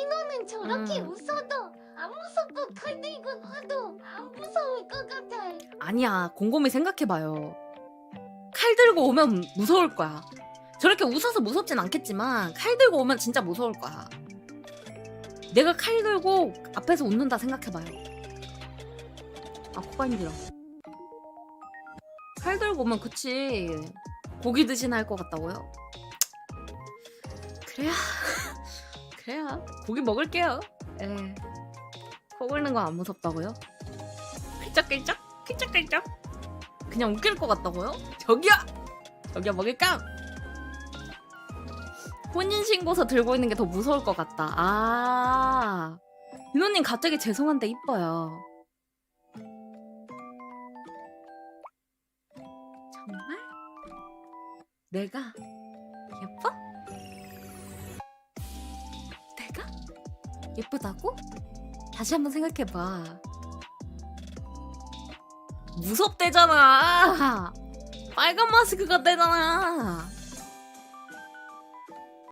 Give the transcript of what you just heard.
민호는 저렇게 음. 웃어도 안 무섭고 칼 들고 놔도 안 무서울 것 같아. 아니야 곰곰이 생각해봐요 칼 들고 오면 무서울 거야 저렇게 웃어서 무섭진 않겠지만 칼 들고 오면 진짜 무서울 거야 내가 칼 들고 앞에서 웃는다 생각해봐요 아 코가 힘들어 칼 들고 오면 그치 고기 드시나 할것 같다고요? 그래야 그래야 고기 먹을게요 예. 코 긁는 거 안 무섭다고요? 끌쩍끌쩍 끌쩍끌쩍 그냥 웃길 것 같다고요? 저기요! 저기요 먹을까? 혼인신고서 들고 있는 게 더 무서울 것 같다 아 윤호님 갑자기 죄송한데 이뻐요 정말? 내가 예뻐? 내가? 예쁘다고? 다시 한번 생각해봐 무섭대잖아. 빨간 마스크가 떼잖아.